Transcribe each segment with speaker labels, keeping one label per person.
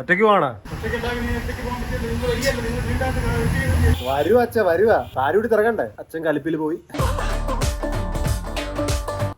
Speaker 1: ഒറ്റയ്ക്ക് പോണ വരുവാ അച്ഛ വരുവാ. താരൂടി തിറങ്ങണ്ടേ? അച്ഛൻ കലിപ്പിൽ പോയി.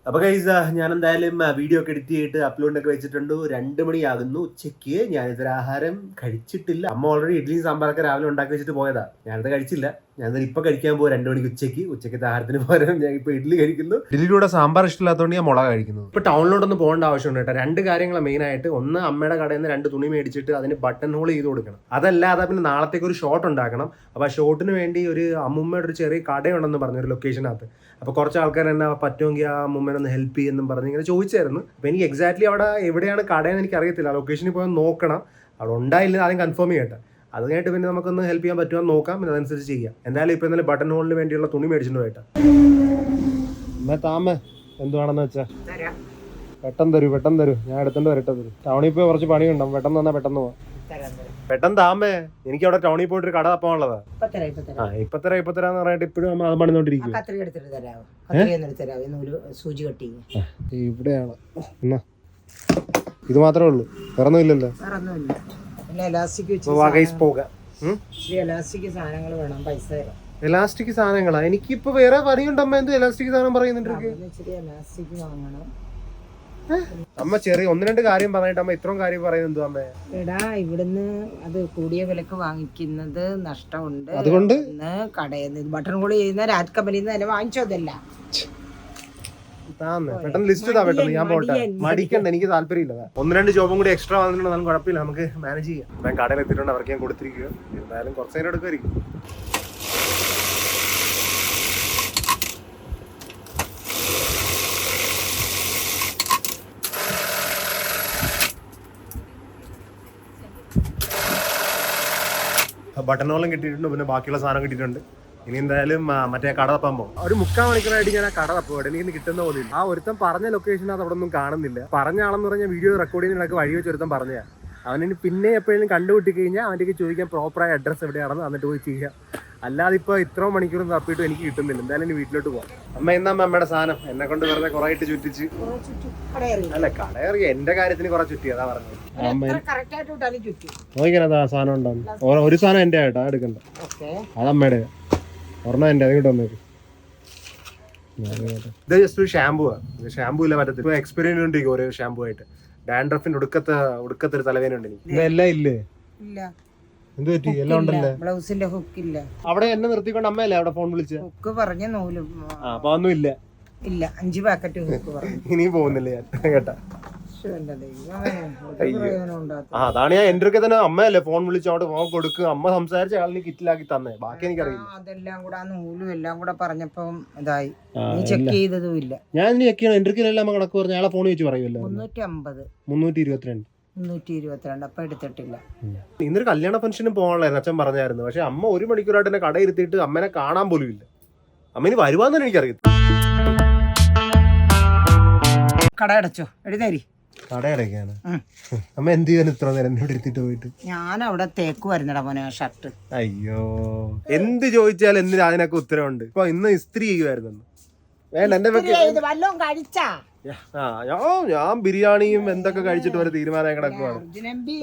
Speaker 1: അപ്പൊ കൈസ ഞാൻ എന്തായാലും വീഡിയോ ഒക്കെ എഡിറ്റ് ചെയ്തിട്ട് അപ്ലോഡ് ഒക്കെ വെച്ചിട്ടുണ്ട്. രണ്ട് മണിയാകുന്നു. ഉച്ചയ്ക്ക് ഞാനിതൊരു ആഹാരം കഴിച്ചിട്ടില്ല. അമ്മ ഓൾറെഡി ഇഡ്ഡലിയും സാമ്പാറൊക്കെ രാവിലെ ഉണ്ടാക്കി വെച്ചിട്ട് പോയതാ. ഞാനത് കഴിച്ചില്ല. ഞാനത് ഇപ്പൊ കഴിക്കാൻ പോകും രണ്ടു മണിക്ക് ഉച്ചയ്ക്ക്. ഉച്ചയ്ക്കത്തെ ആഹാരത്തിന് പകരം ഞാൻ ഇപ്പൊ ഇഡ്ഡലി കഴിക്കുന്നു. ഇഡ്ഡലിയുടെ സാമ്പാർ ഇഷ്ടമില്ലാത്തതുകൊണ്ട് ഞാൻ മുളക് കഴിക്കുന്നു ഇപ്പൊ ടൗണിലോട്ടൊന്നും പോകേണ്ട ആവശ്യമുണ്ട് കേട്ടോ. രണ്ട് കാര്യങ്ങൾ മെയിൻ ആയിട്ട്. ഒന്ന് അമ്മയുടെ കടയിൽ നിന്ന് രണ്ട് തുണി മേടിച്ചിട്ട് അതിന് ബട്ടൺ ഹോൾ ചെയ്ത് കൊടുക്കണം. അതല്ലാതെ പിന്നെ നാളത്തേക്ക് ഒരു ഷോട്ട് ഉണ്ടാക്കണം. അപ്പൊ ആ ഷോട്ടിന് വേണ്ടി ഒരു അമ്മുമ്മയുടെ ഒരു ചെറിയ കടയുണ്ടെന്ന് പറഞ്ഞു ഒരു ലൊക്കേഷനകത്ത് അപ്പൊ കുറച്ച് ആൾക്കാർ എന്നെ പറ്റുമെങ്കിൽ ആ അമ്മുമ്മനെ ഒന്ന് ഹെൽപ്പ് ചെയ്യുമെന്നും പറഞ്ഞ് ഇങ്ങനെ ചോദിച്ചായിരുന്നു. അപ്പൊ എനിക്ക് എക്സാക്ട്ലി അവിടെ എവിടെയാണ് കടയെന്ന് എനിക്ക് അറിയത്തില്ല ലൊക്കേഷനിൽ പോയാൽ നോക്കണം. അവിടെ ഉണ്ടായില്ല ആദ്യം കൺഫേം ചെയ്യട്ടെ. അത് കഴിഞ്ഞിട്ട് പിന്നെ നമുക്കൊന്ന് ഹെൽപ്പ് ചെയ്യാൻ പറ്റുമോ എന്ന് നോക്കാം. പിന്നെ അതനുസരിച്ച് ചെയ്യാം. എന്തായാലും ഇപ്പൊ ഇന്നലെ ബട്ടൺ ഹോളിന് വേണ്ടിയുള്ള തുണി മേടിച്ചിട്ട് പോയിട്ടാ അമ്മ താമ എന്തുവാണെന്ന് വെച്ചാ? പെട്ടെന്ന് തരൂ പെട്ടെന്ന് തരൂ. ഞാൻ എടുത്തോണ്ട് വരട്ടെ തരൂ. ടൗണിൽ പോയി കുറച്ച് പണിയുണ്ടാവും. പെട്ടെന്ന് വന്നാൽ പെട്ടെന്ന് പോവാം. പെട്ടെന്ന് താമേ എനിക്ക് അവിടെ ടൗണിൽ പോയിട്ട് ഒരു കട തപ്പാനുള്ളതാ ആ
Speaker 2: തരാം
Speaker 1: ഇപ്പൊ എന്ന് പറഞ്ഞിട്ട് ഇപ്പോഴും അമ്മ അത് പണിതോണ്ടിരിക്കും ഇവിടെയാണ്. എന്നാ ഇത് മാത്രമേ ഉള്ളൂ. വേറൊന്നും ഇല്ലല്ലോ.
Speaker 2: പിന്നെ എലാസ്റ്റിക് വെച്ച്
Speaker 1: പോകാം.
Speaker 2: എലാസ്റ്റിക് സാധനങ്ങൾ വേണം പൈസ തരാം.
Speaker 1: എലാസ്റ്റിക് സാധനങ്ങളാ? എനിക്കിപ്പോ വേറെ പണിയുണ്ടമ്മ എന്ത് എലാസ്റ്റിക് സാധനം പറയുന്നുണ്ട്
Speaker 2: എലാസ്റ്റിക് വാങ്ങണം.
Speaker 1: അമ്മ ചെറിയ ഒന്ന് രണ്ട് കാര്യം പറഞ്ഞിട്ട് അമ്മ ഇത്രയും കാര്യം പറയുന്നത് അമ്മ?
Speaker 2: എടാ ഇവിടുന്ന് അത് കൂടിയ വിലക്ക് വാങ്ങിക്കുന്നത് നഷ്ടമുണ്ട്.
Speaker 1: അതുകൊണ്ട്?
Speaker 2: കടയിൽ നിന്ന് ബട്ടൺ കൂടി ചെയ്യുന്ന രാജ് കമ്പനിയിൽ നിന്ന് തന്നെ വാങ്ങിച്ചതല്ല.
Speaker 1: താന്ന്. പെട്ടെന്ന് ലിസ്റ്റ് ഇതാ പെട്ടെന്ന്. ഞാൻ പോട്ടെ. മടിക്കണ്ട എനിക്ക് താല്പര്യമില്ല ഒന്ന് രണ്ട് ജോബും കൂടി എക്സ്ട്രാ വന്നിട്ടുണ്ടെന്നാലും കുഴപ്പമില്ല. നമുക്ക് മാനേജ് ചെയ്യാം. ഞാൻ കടയിൽ എത്തിയിട്ടുണ്ട്. അവർക്ക് ഞാൻ കൊടുത്തിരിക്കുക എന്തായാലും കുറച്ച് നേരം എടുക്കുമായിരിക്കും. ബട്ടണോളം കിട്ടിയിട്ടുണ്ട്. പിന്നെ ബാക്കിയുള്ള സാധനം കിട്ടിയിട്ടുണ്ട്. ഇനി എന്തായാലും മറ്റേ കട തപ്പാൻ ഒരു മുക്കാൽ മണിക്കൂറായിട്ട് ഞാൻ ആ കട തപ്പും. നിന്ന് ഇന്ന് കിട്ടുന്ന പോലെ ആ ഒരുത്തൻ പറഞ്ഞ ലൊക്കേഷൻ അത് അവിടെ ഒന്നും കാണുന്നില്ല. പറഞ്ഞ ആളെന്ന് പറഞ്ഞാൽ വീഡിയോ റെക്കോർഡ് ചെയ്യുന്നതിനൊക്കെ വഴി വെച്ച് ഒരുത്തൻ പറഞ്ഞ അവനിന് പിന്നെ എപ്പോഴും കണ്ടുപിട്ടി കഴിഞ്ഞാൽ അവന്റെ ചോദിക്കാൻ പ്രോപ്പറായ അഡ്രസ്സ് എവിടെയാണെന്ന് എന്നിട്ട് പോയി ചെയ്യാം. അല്ലാതെ ഇപ്പൊ ഇത്ര മണിക്കൂറും തപ്പിയിട്ടും എനിക്ക് കിട്ടുന്നില്ല. എന്തായാലും ഇനി വീട്ടിലോട്ട് പോകാം അമ്മ എന്നാ അമ്മയുടെ സാധനം. എന്നെ കൊണ്ട് വെറുതെ കുറെ ആയിട്ട് ചുറ്റിച്ച്. അല്ല കടയറി. എന്റെ കാര്യത്തിന് കുറെ ചുറ്റി അതാ പറഞ്ഞത്. അമ്മ
Speaker 2: എത്ര കറക്റ്റ് ആയിട്ട് വിട്ടാലും ചുറ്റും.
Speaker 1: നോക്കിയാ സാധനം ഉണ്ടാവും ഒരു സാധനം എന്റെ ആയിട്ടാ എടുക്കണ്ട? അതമ്മയുടെ ഒരെണ്ണം എന്റെ അതിങ്ങോട്ട് വന്നേക്ക്. ഇത് ജസ്റ്റ് ഒരു ഷാമ്പൂ ആണ് ഷാമ്പൂ ഇല്ല പറ്റത്തില്ല എക്സ്പീരിയൻസ് ഉണ്ട് ഓരോ ഷാമ്പൂ ആയിട്ട്. ഡാൻഡ്രഫിന്റെ ഒടുക്കത്തെ ഒടുക്കത്തെ ഒരു തലവേദന ഉണ്ട് എനിക്ക് ഇതെല്ലാം ഇല്ലേ?
Speaker 2: ഇല്ല.
Speaker 1: എന്ത് പറ്റി? എല്ലാം ഉണ്ടല്ലേ?
Speaker 2: ബ്ലൗസിന്റെ ഹുക്ക് ഇല്ല.
Speaker 1: അവിടെ എന്നെ നിർത്തിക്കൊണ്ട് അമ്മയല്ലേ അവിടെ ഫോൺ വിളിച്ച്?
Speaker 2: ഹുക്ക് പറഞ്ഞ നൂൽ
Speaker 1: ആ അപ്പൊ ഒന്നും ഇല്ല.
Speaker 2: ഇല്ല. അഞ്ച് പാക്കറ്റ് ഹുക്ക് പറഞ്ഞു.
Speaker 1: ഇനിയും പോകുന്നില്ല ഞാൻ. കേട്ടാ. ആ അതാണ് ഞാൻ എന്റെ ഒക്കെ തന്നെ അമ്മയല്ലേ ഫോൺ വിളിച്ച് അവിടെ ഫോൺ കൊടുക്കുക അമ്മ സംസാരിച്ച ആളിനെ കിറ്റിലാക്കി തന്നെ. ബാക്കി എനിക്കറിയില്ല.
Speaker 2: അതെല്ലാം കൂടെ നൂലും എല്ലാം കൂടെ പറഞ്ഞപ്പം ഇതായി. നീ ചെക്ക് ചെയ്തതും ഇല്ല
Speaker 1: ഞാൻ ചെക്ക് എന്റെ എല്ലാം അമ്മ കണക്ക് പറഞ്ഞ ആളെ ഫോൺ വെച്ച് പറയുമല്ലോ.
Speaker 2: മുന്നൂറ്റി അമ്പത്
Speaker 1: മുന്നൂറ്റി ഇരുപത്തിരണ്ട്
Speaker 2: മുന്നൂറ്റി ഇരുപത്തിരണ്ട് അപ്പൊ എടുത്തിട്ടില്ല.
Speaker 1: ഇന്നൊരു കല്യാണ ഫംഗ്ഷനും പോകാനുള്ളായിരുന്നു അച്ഛൻ പറഞ്ഞായിരുന്നു. പക്ഷെ അമ്മ ഒരു മണിക്കൂറായിട്ട് എന്നെ കടയിരുത്തിയിട്ട് അമ്മനെ കാണാൻ പോലും ഇല്ല. അമ്മന് വരുവാന്ന് തന്നെ എനിക്കറിയാം
Speaker 2: കട അടച്ചോ? എഴുന്നേരി.
Speaker 1: കട അടയ്ക്കാണ്
Speaker 2: ഉം.
Speaker 1: അമ്മ എന്ത് ചെയ്യാൻ ഇത്ര നേരം ഇവിടെ ഇരുത്തിട്ട് പോയിട്ട്?
Speaker 2: ഞാൻ അവിടെ തേക്ക് വരുന്നടാ മോനെ ഷർട്ട്
Speaker 1: അയ്യോ. എന്ത് ചോദിച്ചാൽ എന്തിനാ അതിനൊക്കെ ഉത്തരവുണ്ട്? ഇപ്പൊ ഇന്ന് ഇസ്ത്രി ചെയ്യുമായിരുന്നു വേണ്ട എന്റെ വെക്ക്
Speaker 2: വല്ലതും കഴിച്ചാ?
Speaker 1: ഞാൻ ബിരിയാണിയും എന്തൊക്കെ കഴിച്ചിട്ട് വരെ തീരുമാനം കിടക്കുവാണ്.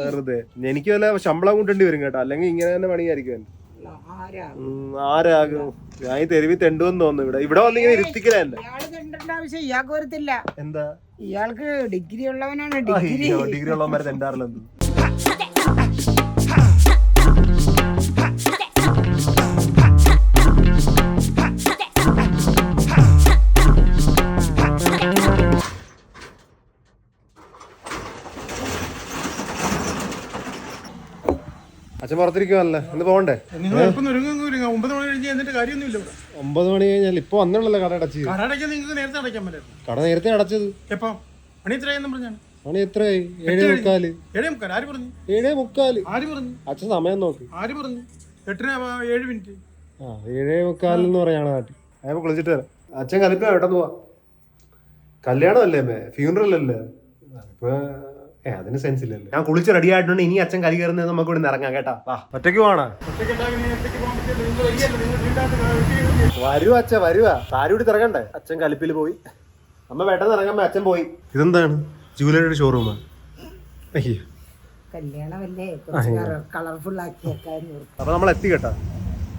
Speaker 1: വെറുതെ. എനിക്ക് വല്ല ശമ്പളം കൂട്ടേണ്ടി വരും കേട്ടോ. അല്ലെങ്കിൽ ഇങ്ങനെ തന്നെ പണിയായിരിക്കും
Speaker 2: ആരാ?
Speaker 1: ആരാകും? ഞാൻ ഈ തെരുവി തെണ്ടുവെന്ന് തോന്നുന്നു ഇവിടെ. ഇവിടെ വന്നിങ്ങനെ ഇരുത്തിക്കല എന്നെ.
Speaker 2: കണ്ടിട്ട് ആവശ്യം ഇയാൾക്ക് വരത്തില്ല.
Speaker 1: എന്താ?
Speaker 2: ഇയാൾക്ക് ഡിഗ്രി ഉള്ളവനാണ് ഡിഗ്രി.
Speaker 1: ഡിഗ്രി ഉള്ളവന്മാരെ തെണ്ടാറില്ലെന്ന് പുറത്തിരിക്കുവല്ലേ ഇന്ന് പോകണ്ടേ?
Speaker 3: ഒമ്പത് മണി
Speaker 1: കഴിഞ്ഞാൽ ഇപ്പൊ വന്നുള്ളല്ലോ കട അടച്ചത് കട നേരത്തെ അടച്ചത്.
Speaker 3: മണി എത്രയെന്ന് പറഞ്ഞാണ്?
Speaker 1: മണി എത്രയായി? ഏഴേ
Speaker 3: മുക്കാൽ.
Speaker 1: ഏഴേ
Speaker 3: മുക്കാൽ.
Speaker 1: അച്ഛൻ സമയം നോക്ക്.
Speaker 3: ആ- ഏഴ്
Speaker 1: എന്ന് പറയാണ് നാട്ടിൽ അയാൾ കുളിച്ചിട്ട് വരാം. അച്ഛൻ കലിപ്പ പെട്ടെന്ന് പോവാ? കല്യാണമല്ലേ അമ്മേ? ഫ്യൂണറൽ അല്ലേ? ഇപ്പൊ ഏ അതിന് സെൻസ് ഇല്ലല്ലോ. ഞാൻ കുളിച്ച് റെഡി ആയിട്ടുണ്ട്. ഇനി അച്ഛൻ കലി കയറുന്നത് നമുക്ക് ഇവിടെ ഇറങ്ങാം കേട്ടാ. വാ. ഒറ്റയ്ക്ക് പോണ വരുവാ അച്ഛ വരുവാ? താരൂടി തിറങ്ങണ്ടേ അച്ഛൻ കലിപ്പിൽ പോയി. അമ്മ പെട്ടെന്ന് ഇറങ്ങാൻ അച്ഛൻ പോയി. ഇതെന്താണ്? അയ്യോ.
Speaker 2: കല്യാണമല്ലേ? കുറച്ച് കളർഫുൾ.
Speaker 1: അപ്പൊ നമ്മൾ എത്തി കേട്ടോ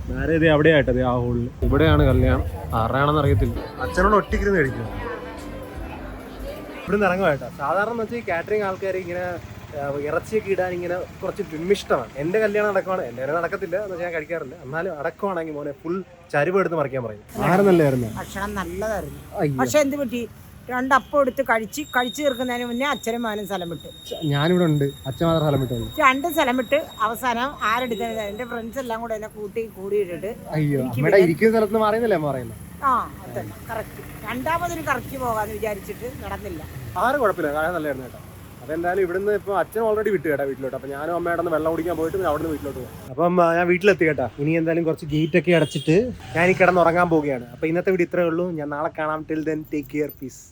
Speaker 1: നേരെ ഇത് എവിടെയായിട്ടത് ആ ഹോളിൽ ഇവിടെയാണ് കല്യാണം. ആരാണെന്ന് അറിയത്തില്ല. അച്ഛനോട് ഒറ്റയ്ക്കിരുന്ന് കഴിക്കും. ഇവിടുന്ന് ഇറങ്ങുക കേട്ടോ. സാധാരണ വെച്ചാൽ ഈ കാറ്ററിംഗ് ആൾക്കാർ ഇങ്ങനെ ഇറച്ചിയൊക്കെ ഇടാൻ ഇങ്ങനെ കുറച്ച് വിമിഷ്ടമാണ് എന്റെ കല്യാണം നടക്കുവാണ്. എന്റെ കല്യാണം നടക്കത്തില്ല എന്ന് വെച്ചാൽ ഞാൻ കഴിക്കാറില്ല. എന്നാലും അടക്കമാണെങ്കിൽ മോനെ ഫുൾ ചരിവ് എടുത്ത് മറിക്കാൻ പറയും. ആഹാരം
Speaker 2: ഭക്ഷണം നല്ലതായിരുന്നു. പക്ഷെ എന്ത് പറ്റി? രണ്ടപ്പം എടുത്ത് കഴിച്ച് കഴിച്ചു തീർക്കുന്നതിന് മുന്നേ അച്ഛനും മാനും സ്ഥലം വിട്ട്.
Speaker 1: ഞാനിവിടെ ഉണ്ട്. അച്ഛൻ മാത്രം സ്ഥലം വിട്ടു
Speaker 2: രണ്ട് സ്ഥലം വിട്ട് അവസാനം ആരെടുക്കുന്നത് എന്റെ ഫ്രണ്ട്സ് എല്ലാം കൂടെ എന്നെ കൂട്ടി കൂടിയിട്ടിട്ട്
Speaker 1: അയ്യോ. ഇരിക്കുന്ന സ്ഥലത്ത് മാറിയെന്നല്ലേ പറയുന്നത്
Speaker 2: ആ അതല്ല കറക്റ്റ് രണ്ടാമതിന് കറക്റ്റ് പോകാന്ന് വിചാരിച്ചിട്ട് നടന്നില്ല.
Speaker 1: ആരും കുഴപ്പമില്ല. കാര്യം നല്ലായിരുന്നു കേട്ടോ. അപ്പൊ എന്തായാലും ഇവിടുന്ന് ഇപ്പൊ അച്ഛൻ ഓൾറെഡി വിട്ടു കേട്ടാ വീട്ടിലോട്ട്. അപ്പൊ ഞാനും അമ്മയുടെ ഒന്ന് വെള്ളം കുടിക്കാൻ പോയിട്ട് പിന്നെ അവിടുന്ന് വീട്ടിലോട്ട് പോകും. അപ്പം ഞാൻ വീട്ടിലെത്തി കേട്ടാ. ഇനി എന്തായാലും കുറച്ച് ഗേറ്റ് ഒക്കെ അടച്ചിട്ട് ഞാൻ ഈ കിടന്ന് ഉറങ്ങാൻ പോവുകയാണ്. അപ്പൊ ഇന്നത്തെ വീഡിയോ ഇത്രേ ഉള്ളൂ. ഞാൻ നാളെ കാണാം. Till then take care peace